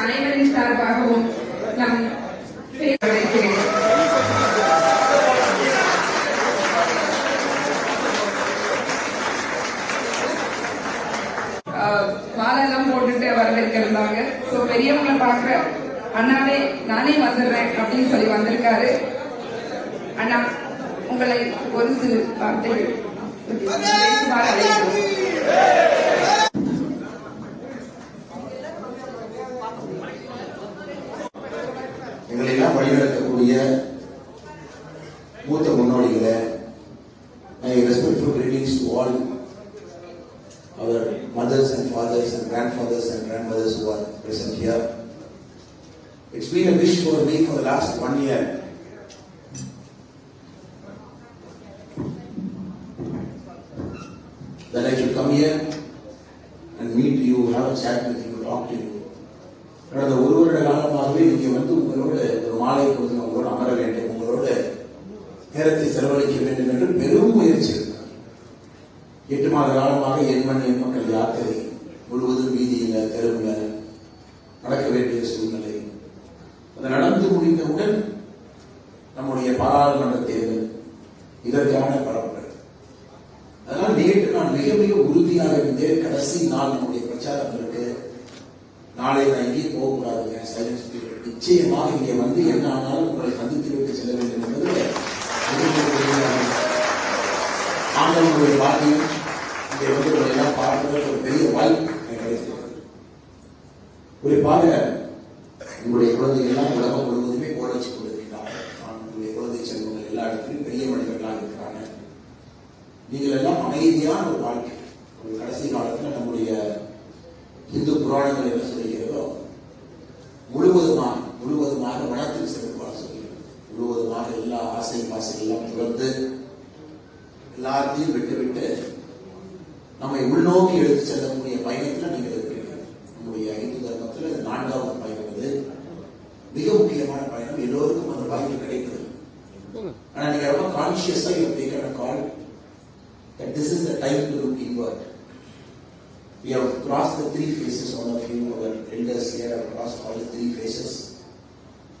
அனைவரின் சார்பாகவும் நம் மாலெல்லாம் போட்டுட்டு வரவேற்கிருந்தாங்க சோ பெரியவங்களை பார்க்குற அண்ணாவே நானே வந்துடுறேன் அப்படின்னு சொல்லி வந்திருக்காரு. அண்ணா உங்களை ஒரு சிறு வார்த்தைகள் பேசுமாறு அழைக்கிறோம். எங்களை எல்லாம் வழிநடத்தக்கூடிய மூத்த முன்னோடிகளை my respectful greetings to all our mothers and fathers and grandfathers and grandmothers who are present here. It's been a wish for me for the last one year. That here and meet you, have a chat with you, talk to you. கடந்த ஒரு வருட காலமாகவே நீங்க வந்து உங்களோட ஒரு மாலை பொழுது உங்களோட அமர வேண்டும் உங்களோட நேரத்தை செலவழிக்க வேண்டும் என்று பெரும் முயற்சி எட்டு மாத காலமாக எண்மன் எண் என் மக்கள் யாத்திரை முழுவதும் வீதியில தெருவுல நடக்க வேண்டிய சூழ்நிலை அது நடந்து முடிந்தவுடன் நம்முடைய பாராளுமன்ற தேர்தல் இதற்கான பரப்புரை மிக மிக உறுதியாக இருந்தேன் கடைசி நாள் நம்முடைய பிரச்சாரம் இருக்கு. நாளை நான் எங்கேயும் போகக்கூடாதுங்க சைலன்ஸ் பீரியட் நிச்சயமாக இங்கே வந்து என்ன ஆனாலும் உங்களை சந்தித்து விட்டு செல்ல வேண்டும் என்பது ஆண்டவனுடைய பாக்கியம் இங்கே வந்து உங்களை எல்லாம் பார்ப்பது ஒரு பெரிய வாய்ப்பு எனக்கு கிடைத்திருக்கிறது. குறிப்பாக உங்களுடைய குழந்தைகள் எல்லாம் உலகம் முழுவதுமே போட வச்சு கொண்டிருக்கிறார்கள். நான் உங்களுடைய குழந்தை செல்வங்கள் எல்லா இடத்திலும் பெரிய மனிதர்களாக இருக்கிறாங்க நீங்கள் எல்லாம் அமைதியான ஒரு வாழ்க்கை. உங்கள் கடைசி காலத்தில் நம்முடைய இந்து புராணங்கள் என்ன சொல்கிறதோ முழுவதுமாக முழுவதுமாக வளர்த்து சிறப்பாக சொல்கிறது முழுவதுமாக எல்லா ஆசை பாசை எல்லாம் துறந்து எல்லாத்தையும் விட்டு விட்டு நம்மை உள்நோக்கி எடுத்து செல்லக்கூடிய பயணத்தில் நீங்கள் இருக்கிறீர்கள் நம்முடைய இந்து தர்மத்தில் இது நான்காவது பயணம் இது. மிக முக்கியமான பயணம். எல்லோருக்கும் அந்த வாய்ப்பு கிடைக்கிறது ஆனால் நீங்கள் ரொம்ப கான்சியஸாக you call that this is the time to look inward. We have crossed the three phases, all of you, our elders here have crossed all the three phases.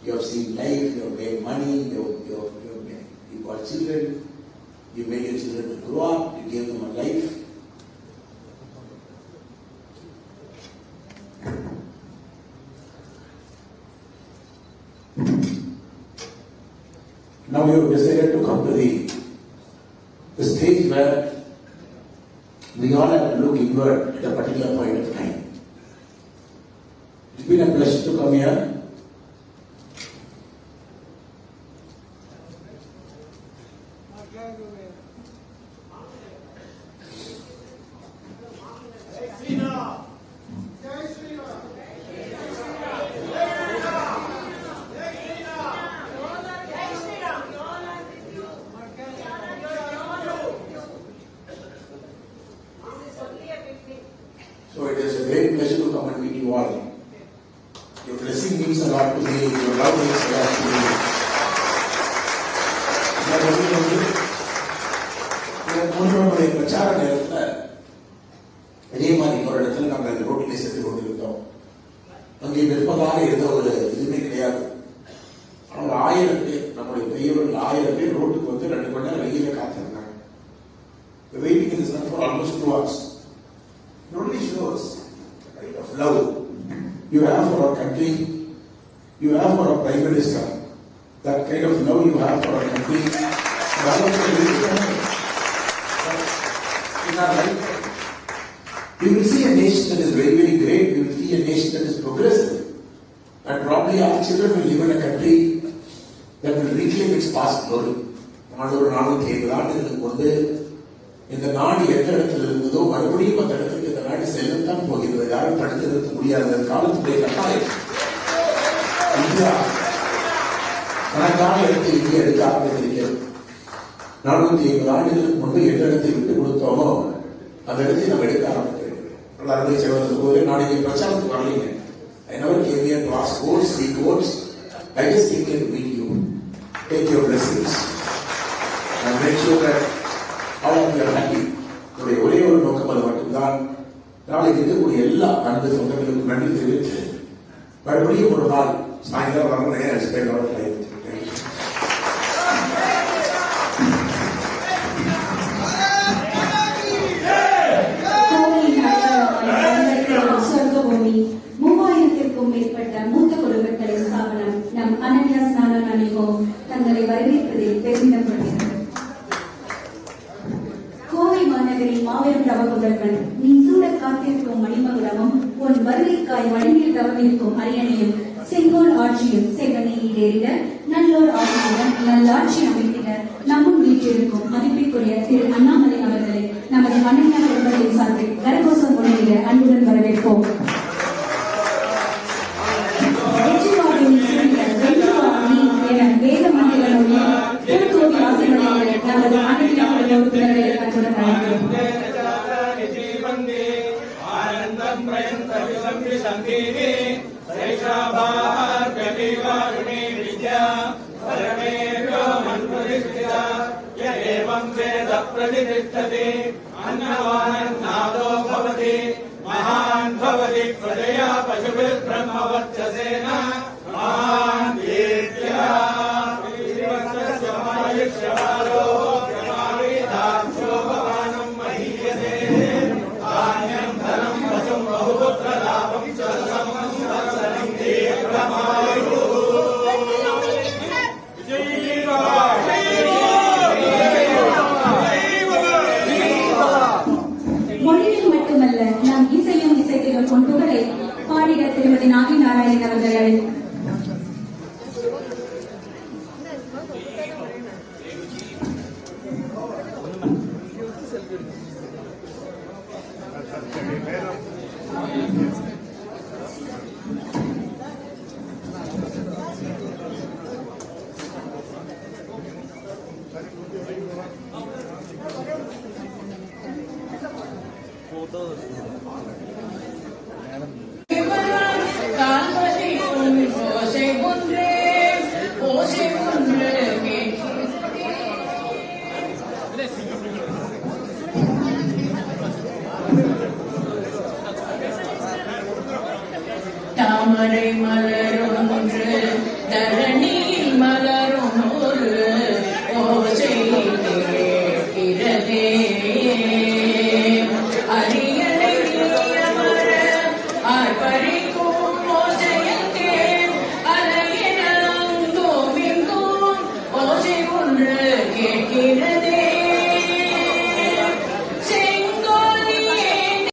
You have seen life, you have made money, you have, you have, you have made, you got children, you made your children to grow up, you gave them a life. Now you have decided to come to the, where we all have to look inward at a particular point of time. It's been a pleasure to come here. Waiting in for almost two hours It only shows the kind of love you have for our country, you have for our Prime Minister, that kind of love you have for our country. that was the reason. But In our lifetime, we will see a nation that is very, very great, we will see a nation that is progressive. And probably our children will live in a country that will reclaim its past glory. நானூறு நானூத்தி ஐம்பது ஆண்டுகளுக்கு முன்பு இந்த நாடு எந்த இடத்துல இருந்ததோ மறுபடியும் அந்த இடத்துக்கு இந்த நாடு செல்லத்தான் போகிறது. யாரும் தடுத்து நிறுத்த முடியாத. காலத்துடைய கட்டாயம். இந்தியா தனக்கான இடத்தை இந்தியா எடுக்க ஆரம்பித்திருக்கிறது நானூத்தி ஐம்பது ஆண்டுகளுக்கு முன்பு எந்த இடத்தை விட்டு கொடுத்தோமோ அந்த இடத்தை நம்ம எடுக்க ஆரம்பிக்கிறோம். அருமை செய்வதற்கு போது நான் பிரச்சாரத்துக்கு வரலைங்க. I an hour came here to ask votes, seek மறுபடியும் ஒரு நாள் சாயங்காலம் வரணும் நேரம் ஸ்பெண்டோட கையில் மேற்பட்ட மூத்த குடும்பங்களின் ஸ்தாபனம் நம் அனன்யா ஸ்நான அணிவோம் தங்களை வரவேற்பதில் பெருமிதம் கோவை மாநகரின் மாபெரும் தவ புதல்வன் நீ சூழ காத்திருக்கும் மணிமகுடமும் உன் வருகைக்காய் வழியில் தவமிருக்கும் அரியணையும் செங்கோல் ஆட்சியும் செவனையில் ஏறிட நல்லோர் ஆட்சியுடன் நல்லாட்சி அமைத்திட நம்மும் வீற்றிருக்கும் மதிப்பிற்குரிய திரு அண்ணாமலை அவர்களை நமது மண்ணின குடும்பத்தின் சார்பில் கரகோசம் முன்னிலையில அன்புடன் வரவேற்போம். विद्या परमेभ्यो मन्प्रतिष्ठिता य एवम् वेद प्रतिष्ठते अन्नवानन्नादो भवति महान् भवति प्रजया पशुभिः ब्रह्मवर्चसेन महान् மட்டுமல்ல நாம் இசையும் இசைத்திலும் கொண்டுகளை பாடிட திருமதி நாகி நாராயணன் அவர்கள்.